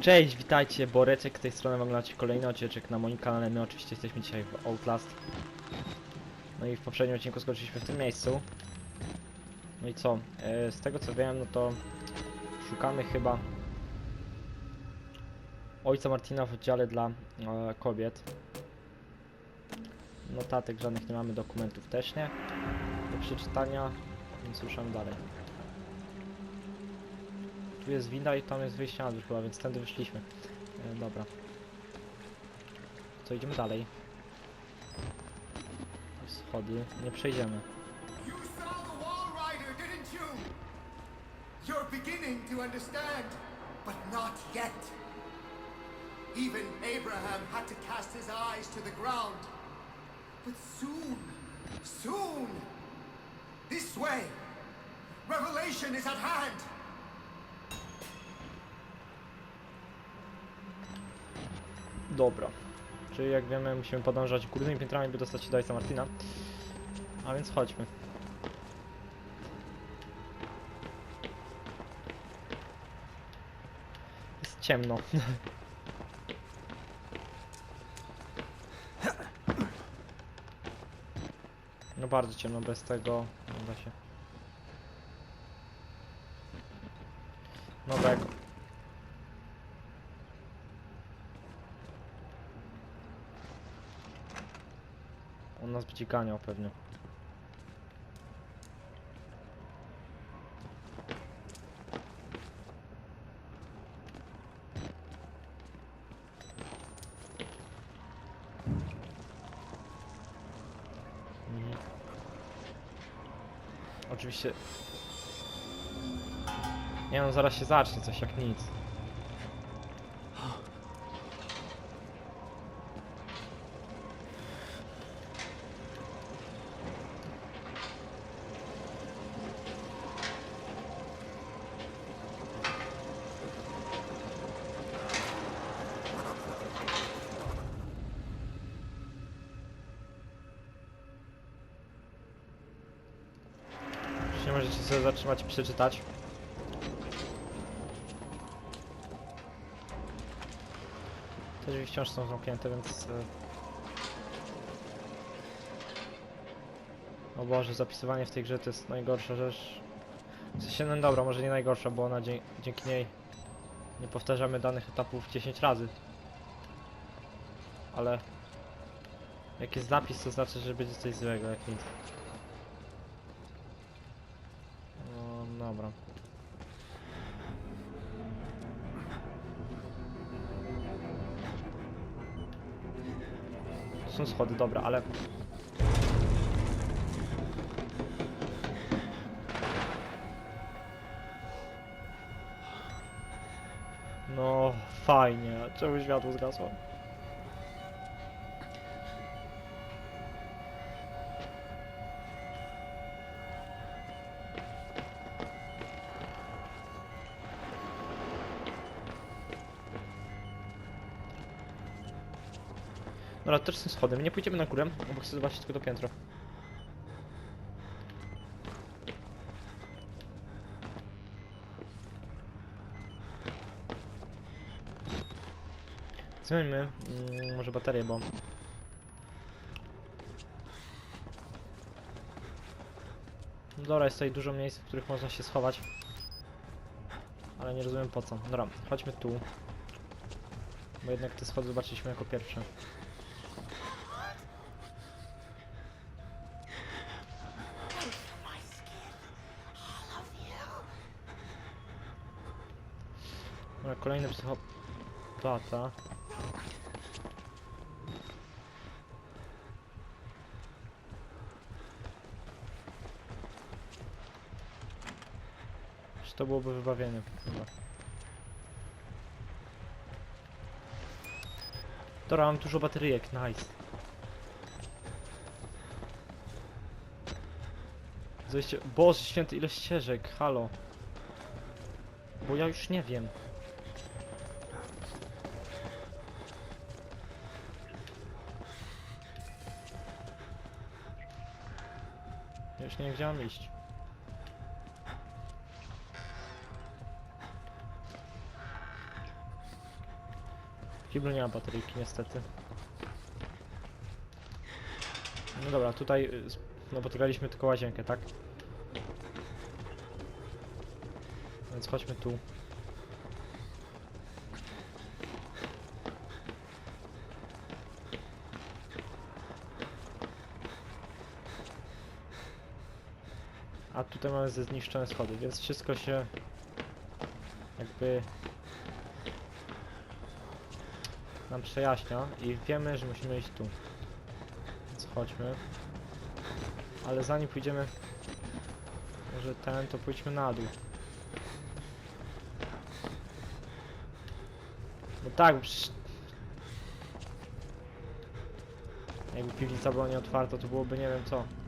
Cześć, witajcie, Boreczek z tej strony oglądacie kolejny odcinek na moim kanale, my oczywiście jesteśmy dzisiaj w Outlast. No i w poprzednim odcinku skończyliśmy w tym miejscu. No i co, e, z tego co wiem, no to szukamy chyba ojca Martina w oddziale dla e, kobiet. Notatek żadnych nie mamy, dokumentów też nie. Do przeczytania, więc ruszamy dalej. Tu jest winda i tam jest wyjście na dół chyba, więc tędy wyszliśmy. E, dobra. Co, idziemy dalej. Schody, nie przejdziemy. You're beginning to understand, but not yet. Even Abraham had to cast his eyes to the ground. But soon, soon, this way, revelation is at hand. Dobra. Czyli jak wiemy, musimy podążać górnymi piętrami, by dostać się do Ojca Martina. A więc chodźmy. Jest ciemno. No bardzo ciemno, bez tego nie da się. Nowego. On będzie ganiał pewnie. Mhm. Oczywiście... Nie no, zaraz się zacznie coś jak nic. Możecie sobie zatrzymać i przeczytać? Te drzwi wciąż są zamknięte, więc... e, O Boże, zapisywanie w tej grze to jest najgorsza rzecz. W sensie, no dobra, może nie najgorsza, bo ona dzie dzięki niej nie powtarzamy danych etapów 10 razy. Ale... Jak jest zapis, to znaczy, że będzie coś złego, jak nic. No, dobra. Są schody, dobra, ale... No, fajnie. Czemu światło zgasło? Dobra, też są schody. My nie pójdziemy na górę, bo chcę zobaczyć tylko to piętro. Zmieńmy mm, może baterię, bo... No Dobra, jest tutaj dużo miejsc, w których można się schować. Ale nie rozumiem po co. Dobra, chodźmy tu. Bo jednak te schody zobaczyliśmy jako pierwsze. Dobra, kolejny psychopata. Czy to byłoby wybawienie? Chyba. Dobra, mam dużo bateryjek, nice. Boże święty, ile ścieżek, halo. Bo ja już nie wiem. Już nie gdzie mam iść. W kiblu nie ma bateryjki niestety. No dobra, tutaj, y, s- no tylko łazienkę, tak? Więc chodźmy tu. A tutaj mamy ze zniszczone schody, więc wszystko się jakby nam przejaśnia i wiemy, że musimy iść tu. Więc chodźmy. Ale zanim pójdziemy może ten, to pójdźmy na dół. No tak, przecież... Jakby piwnica była nieotwarta, to byłoby nie wiem co.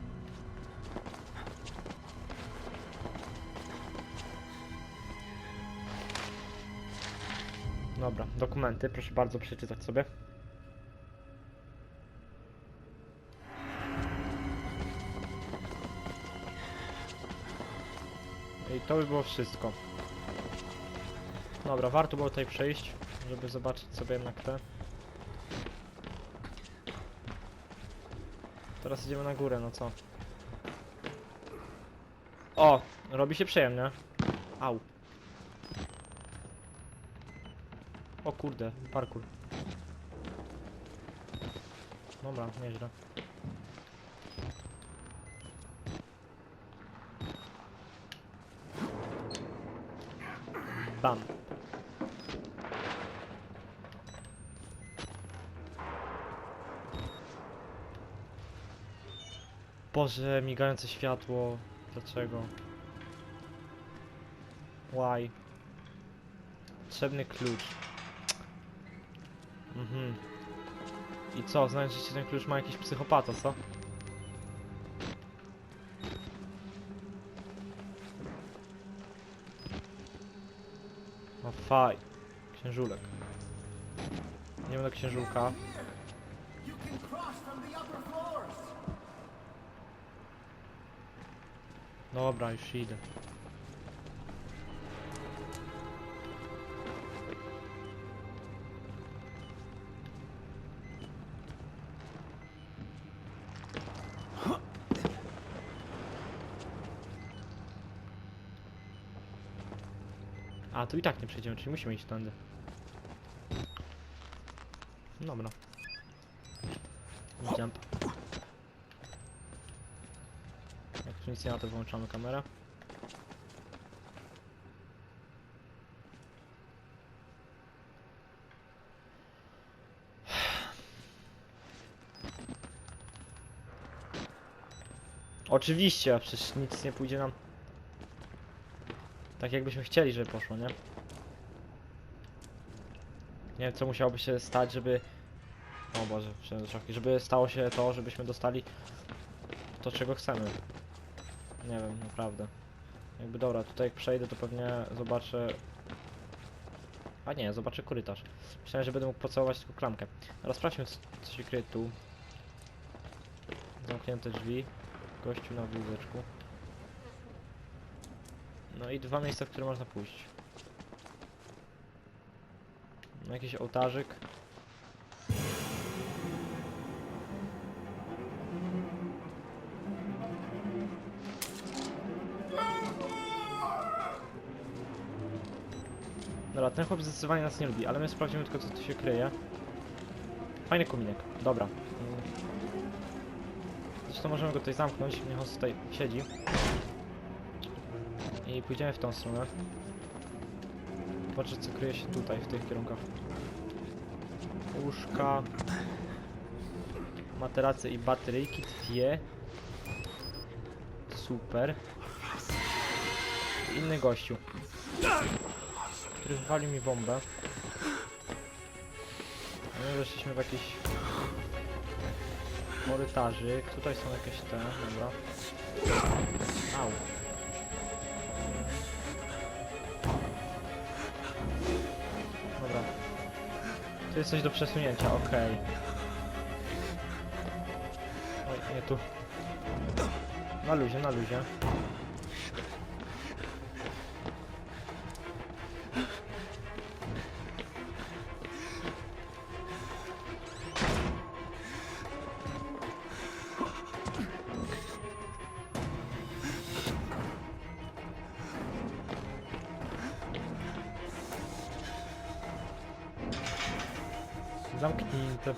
Dobra, dokumenty, proszę bardzo przeczytać sobie. I to by było wszystko. Dobra, warto było tutaj przejść, żeby zobaczyć sobie jednak te. Teraz idziemy na górę, no co? O! Robi się przyjemnie. Au. O kurde, parkour. Dobra, nieźle. Bam. Boże, migające światło. Dlaczego? Why? Potrzebny klucz. Mhm. I co, że ten klucz ma jakiś psychopata, co? O faj. Księżulek. Nie księżulka. The upper floors. Dobra, już idę. Tu i tak nie przejdziemy, czyli musimy iść tędy. Dobra. Jump. Jak tu nic nie ma, to wyłączamy kamerę. Oczywiście, a przecież nic nie pójdzie nam tak jakbyśmy chcieli, żeby poszło, nie? Nie wiem co musiałoby się stać, żeby... O Boże, przynajmniej żeby stało się to, żebyśmy dostali to czego chcemy. Nie wiem, naprawdę. Jakby dobra, tutaj jak przejdę to pewnie zobaczę... A nie, zobaczę korytarz. Myślałem, że będę mógł pocałować tylko klamkę. Teraz sprawdźmy co się kryje tu. Zamknięte drzwi. Gościu na wózeczku. No i dwa miejsca, w które można pójść. No, jakiś ołtarzyk. Dobra, ten chłop zdecydowanie nas nie lubi, ale my sprawdzimy tylko co tu się kryje. Fajny kominek, dobra. Zresztą możemy go tutaj zamknąć, niech on tutaj siedzi. I pójdziemy w tą stronę. Zobaczę co kryje się tutaj, w tych kierunkach. Łóżka. Materace i bateryjki, dwie. Super. Inny gościu. Który wywalił mi bombę. My weszliśmy w jakiś korytarzyk. Tutaj są jakieś te, dobra. Au. Tu jest coś do przesunięcia, okej. Oj, nie tu. Na luzie, na luzie. Zamknięte.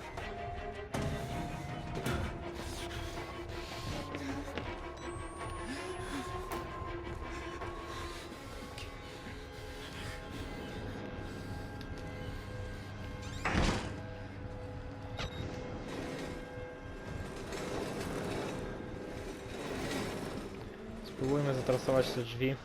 Spróbujmy zatrasować te drzwi.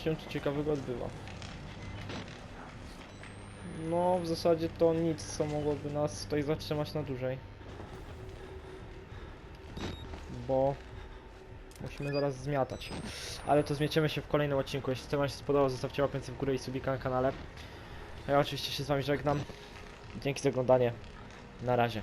Się ciekawego odbywa? No, w zasadzie to nic, co mogłoby nas tutaj zatrzymać na dłużej. Bo musimy zaraz zmiatać. Ale to zmieciemy się w kolejnym odcinku. Jeśli wam się spodobał, zostawcie łapęcę w górę i subika na kanale. A ja oczywiście się z wami żegnam. Dzięki za oglądanie. Na razie.